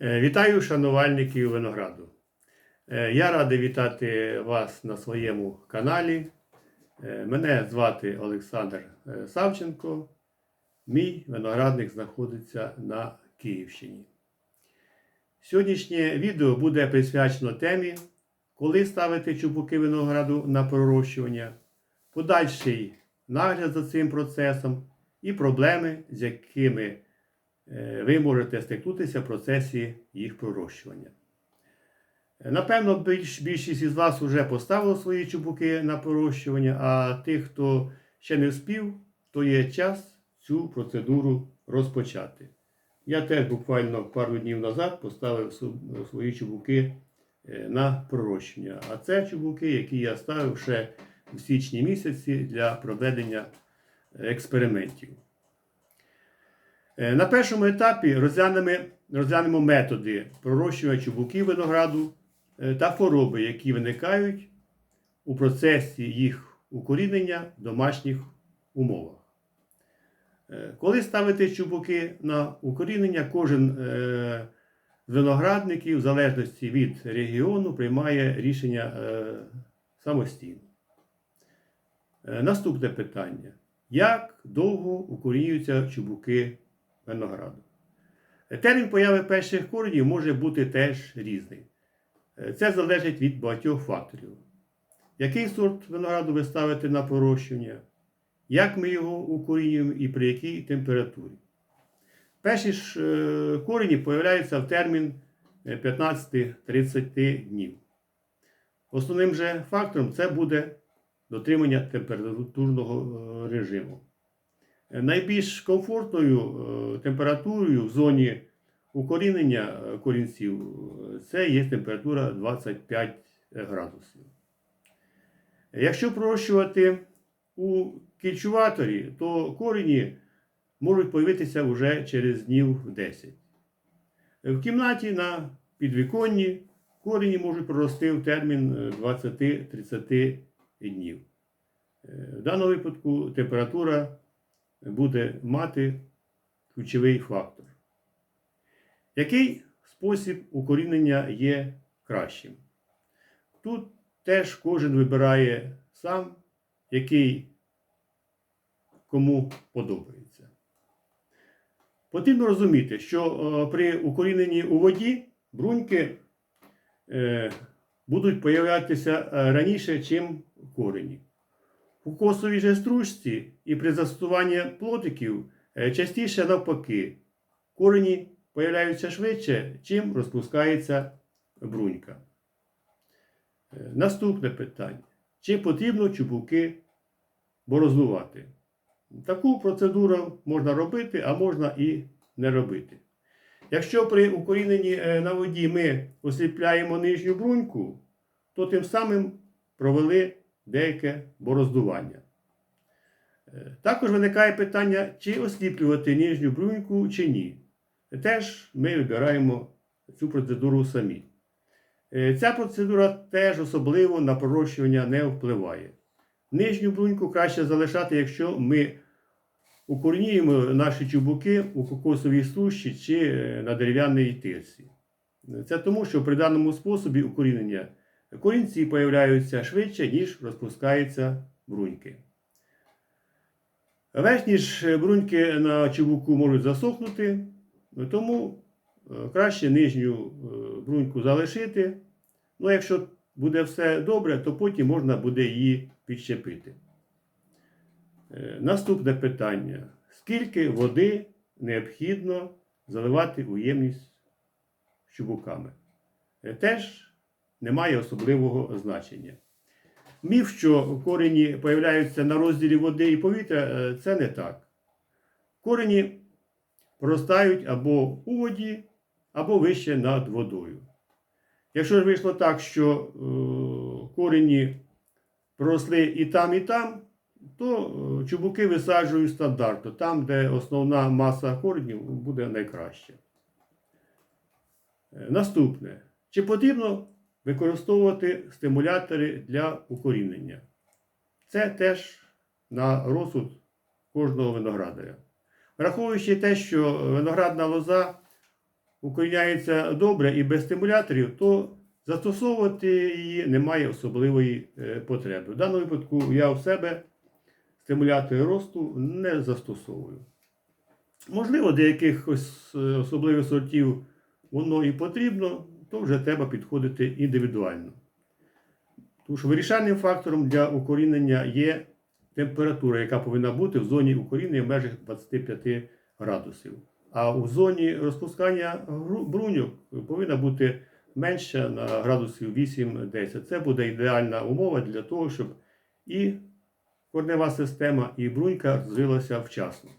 Е, Вітаю шанувальників винограду. Е, Я радий вітати вас на своєму каналі. Е, Мене звати Олександр Савченко. Мій виноградник знаходиться на Київщині. Сьогоднішнє відео буде присвячено темі, коли ставити чубуки винограду на пророщування, подальший нагляд за цим процесом і проблеми, з якими ви можете стикнутися в процесі їх пророщування. Е, Напевно, більш, більшість із вас вже поставили свої чубуки на пророщування, а тих, хто ще не вспів, то є час цю процедуру розпочати. Я теж буквально пару днів назад поставив свої чубуки е, на пророщення. А це чубуки, які я ставив ще в січні місяці для проведення експериментів. Е, На першому етапі розглянемо, розглянемо методи пророщування чубуків винограду е, та хвороби, які виникають у процесі їх укорінення в домашніх умовах. Е, Коли ставити чубуки на укорінення, кожен з виноградників, в залежності від регіону, приймає рішення самостійно. Наступне питання. Як довго укорінюються чубуки винограду? Е, Термін появи перших коренів може бути теж різний. Е, Це залежить від багатьох факторів. Який сорт винограду ви ставите на пророщування? Як ми його укорінюємо і при якій температурі? Перші ж е, корені появляються в термін е, 15-30 днів. Основним же фактором це буде дотримання температурного е, режиму. Найбільш комфортною е, температурою в зоні укорінення е, корінців е, це є температура 25 градусів. Якщо пророщувати у кільчуваторі, то корені можуть появитися вже через днів 10. В кімнаті на підвіконні корені можуть прорости в термін е, 20-30 днів. В даному випадку температура буде мати ключовий фактор. Який спосіб укорінення є кращим? Тут теж кожен вибирає сам, який кому подобається. Потрібно розуміти, що е, при укоріненні у воді бруньки е, будуть появлятися е, раніше, ніж корені. У косовій же стружці і при застосуванні плотиків е, частіше навпаки. Корені появляються швидше, чим розпускається брунька. Е, Наступне питання. Чи потрібно чубуки борознувати? Таку процедуру можна робити, а можна і не робити. Якщо при укоріненні е, на воді ми осліпляємо нижню бруньку, то тим самим провели деяке бороздування. Е, Також виникає питання, чи осліплювати нижню бруньку чи ні. Теж ми вибираємо цю процедуру самі. Е, Ця процедура теж особливо на пророщування не впливає. Нижню бруньку краще залишати, якщо ми укорінюємо наші чубуки у кокосовій суші чи е, на дерев'яній тирці. Це тому, що при даному способі укорінення корінці появляються швидше, ніж розпускаються бруньки. Верхні ж бруньки на чубуку можуть засохнути, тому е, краще нижню е, бруньку залишити. Ну, якщо буде все добре, то потім можна буде її підщепити. Е, Наступне питання. Скільки води необхідно заливати у ємність чубуками? Е, Теж немає особливого значення. Міф, що корені появляються на розділі води і повітря, е, це не так. Корені проростають або у воді, або вище над водою. Якщо ж вийшло так, що е, корені проросли і там, і там, то е, чубуки висаджують стандартно, там, де основна маса коренів буде найкраще. Е, Наступне. Чи потрібно використовувати стимулятори для укорінення? Це теж на розсуд кожного виноградаря. Враховуючи те, що виноградна лоза укоріняється добре і без стимуляторів, то застосовувати її немає особливої е, потреби. В даному випадку я у себе стимулятори росту не застосовую. Можливо, деяких ось, е, особливих сортів воно і потрібно, то вже треба підходити індивідуально. Тому що вирішальним фактором для укорінення є температура, яка повинна бути в зоні укорінення в межах 25 градусів. А у зоні розпускання бруньок повинна бути менша на градусів 8-10. Це буде ідеальна умова для того, щоб і корнева система, і брунька розвилася вчасно.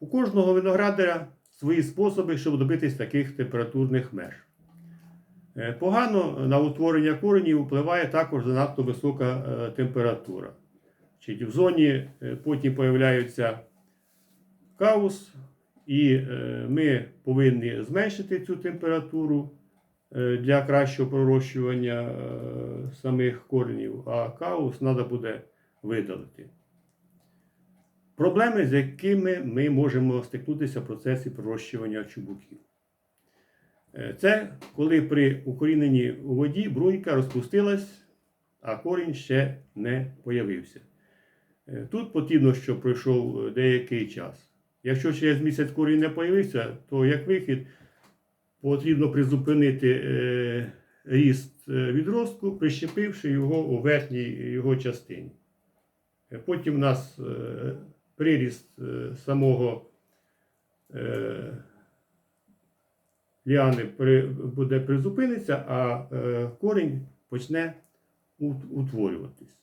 У кожного виноградаря свої способи, щоб добитись таких температурних меж. Е, Погано на утворення коренів впливає також занадто висока е, температура. В зоні е, потім появляються каус, і ми повинні зменшити цю температуру для кращого пророщування самих коренів, а каус треба буде видалити. Проблеми, з якими ми можемо стикнутися в процесі пророщування чубуків. Е, Це коли при укоріненні у воді брунька розпустилась, а корінь ще не появився. Е, Тут потрібно, щоб пройшов е, деякий час. Якщо через місяць корінь не появився, то як вихід потрібно призупинити ріст відростку, прищепивши його у верхній його частині. Потім у нас приріст самого ліани буде призупиниться, а е, корінь почне ут- утворюватись.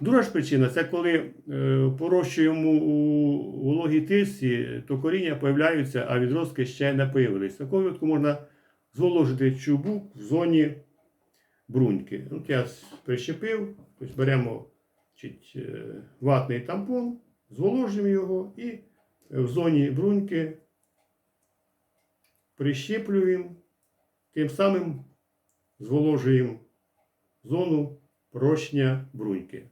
Друга ж причина це коли е, порощуємо у вологій тисі, то коріння появляються, а відростки ще не появились. В такому випадку можна зволожити чубук в зоні бруньки. От я прищепив, тобто беремо чуть, е, ватний тампон, зволожуємо його і в зоні бруньки прищеплюємо, тим самим зволожуємо зону прощення бруньки.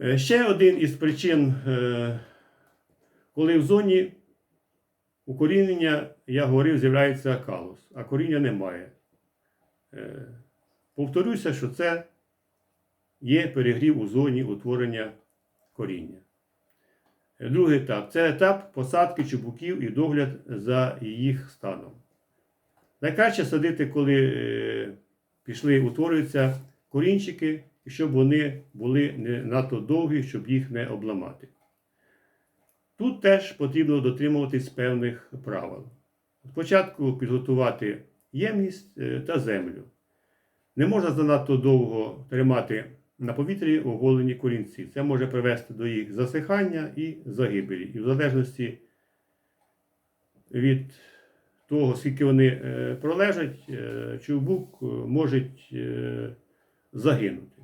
Е, Ще один із причин, е, коли в зоні укорінення, я говорив, з'являється калус, а коріння немає. Е, Повторюся, що це є перегрів у зоні утворення коріння. Другий етап це етап посадки чубуків і догляд за їх станом. Найкраще садити, коли е, пішли, утворюються корінчики, щоб вони були не надто довгі, щоб їх не обламати. Тут теж потрібно дотримуватись певних правил. Спочатку підготувати ємність е, та землю. Не можна занадто довго тримати на повітрі оголені корінці. Це може привести до їх засихання і загибелі. І в залежності від того, скільки вони е, пролежать, е, чубук е, може загинути.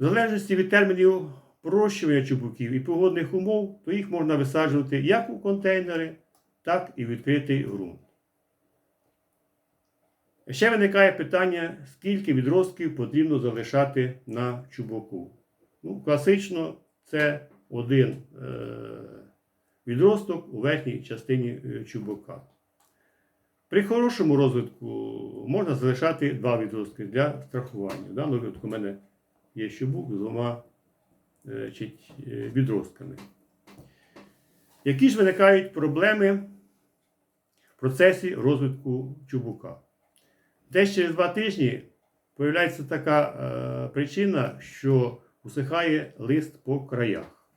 В залежності від термінів пророщування чубуків і погодних умов, то їх можна висаджувати як у контейнери, так і в відкритий ґрунт. Ще виникає питання, скільки відростків потрібно залишати на чубуку. Ну, класично це один е, відросток у верхній частині е, чубука. При хорошому розвитку можна залишати два відростки для страхування. В даному випадку у мене є чубук з двома е, відростками. Які ж виникають проблеми в процесі розвитку чубука? Десь через два тижні появляється така е, причина, що усихає лист по краях.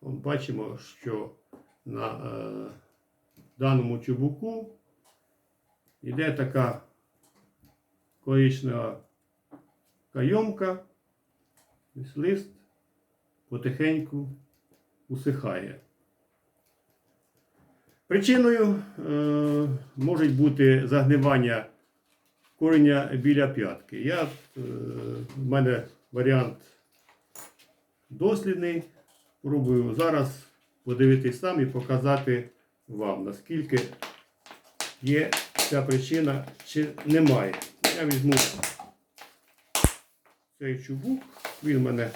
От бачимо, що на е, даному чубуку йде така коричнева кайомка, ось лист потихеньку усихає. Причиною е, можуть бути загнивання кореня біля п'ятки. Я, е, в мене варіант дослідний. Пробую зараз подивитись сам і показати вам, наскільки є ця причина чи немає. Я візьму цей чубук, він у мене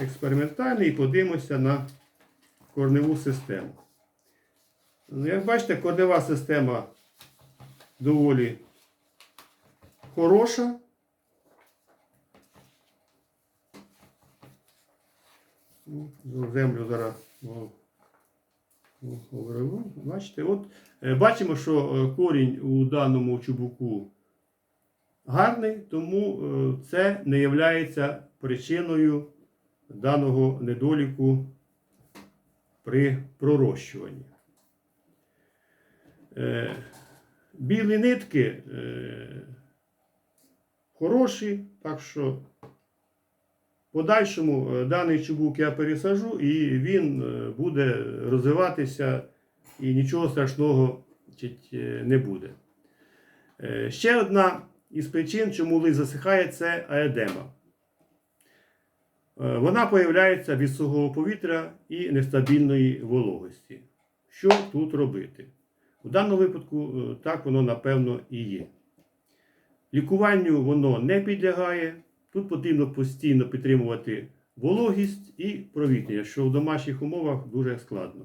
експериментальний і подивимося на корневу систему. Ну, Як бачите, корнева система доволі хороша. Ну, Землю зараз. Бачите, от е, бачимо, що е, корінь у даному чубуку гарний, тому е, це не є причиною даного недоліку при пророщуванні. Білі нитки хороші, так що в подальшому е, даний чубук я пересажу і він е, буде розвиватися і нічого страшного е, не буде. Ще одна із причин, чому лист засихає, це аедема. Вона появляється від сухого повітря і нестабільної вологості. Що тут робити? У даному випадку так воно напевно і є. Лікуванню воно не підлягає. Тут потрібно постійно підтримувати вологість і провітряння, що в домашніх умовах дуже складно.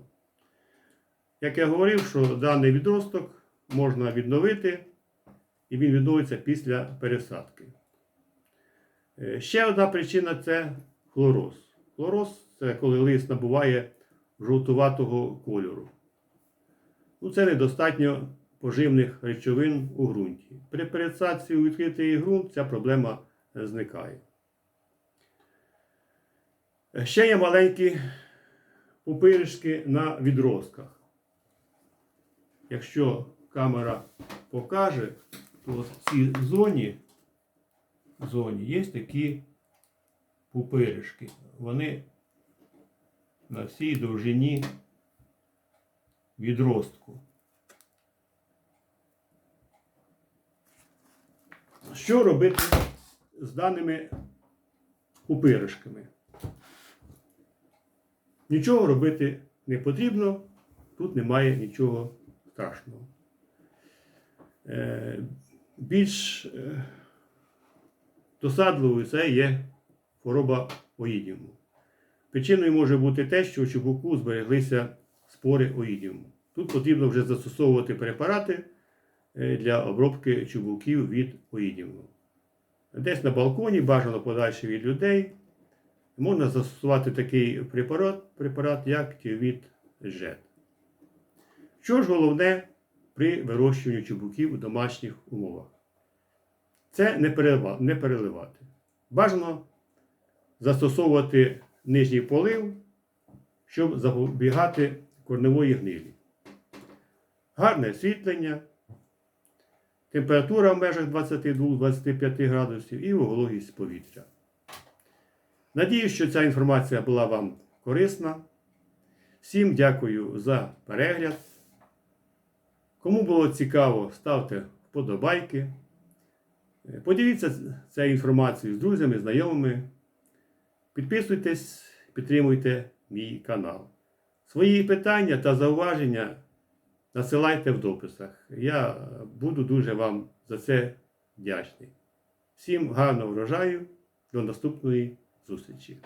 Як я говорив, що даний відросток можна відновити, і він відновиться після пересадки. Е, Ще одна причина це хлороз. Хлороз це коли лист набуває жовтуватого кольору. Ну, це недостатньо поживних речовин у ґрунті. При пересадці у відкритий ґрунт ця проблема е, зникає. Е, Ще є маленькі пупиришки на відростках. Якщо камера покаже, то в цій зоні, зоні є такі пупиришки. Вони на всій довжині відростку. Що робити з даними пупиришками? Нічого робити не потрібно, тут немає нічого страшного. Е, більш е, досадливою це є хвороба оїдіуму. Причиною може бути те, що у чубуку збереглися спори оїдіуму. Тут потрібно вже застосовувати препарати для обробки чубуків від оїдіуму. Десь на балконі, бажано подальше від людей, можна застосувати такий препарат, препарат як тіовід жет. Що ж головне при вирощуванні чубуків у домашніх умовах? Це не переливати. Бажано застосовувати нижній полив, щоб запобігати корневої гнилі. Гарне освітлення, температура в межах 22-25 градусів і вологість повітря. Надіюсь, що ця інформація була вам корисна. Всім дякую за перегляд. Кому було цікаво, ставте вподобайки. Поділіться цією інформацією з друзями, знайомими. Підписуйтесь, підтримуйте мій канал. Свої питання та зауваження насилайте в дописах. Я буду дуже вам за це вдячний. Всім гарного врожаю, до наступної зустрічі!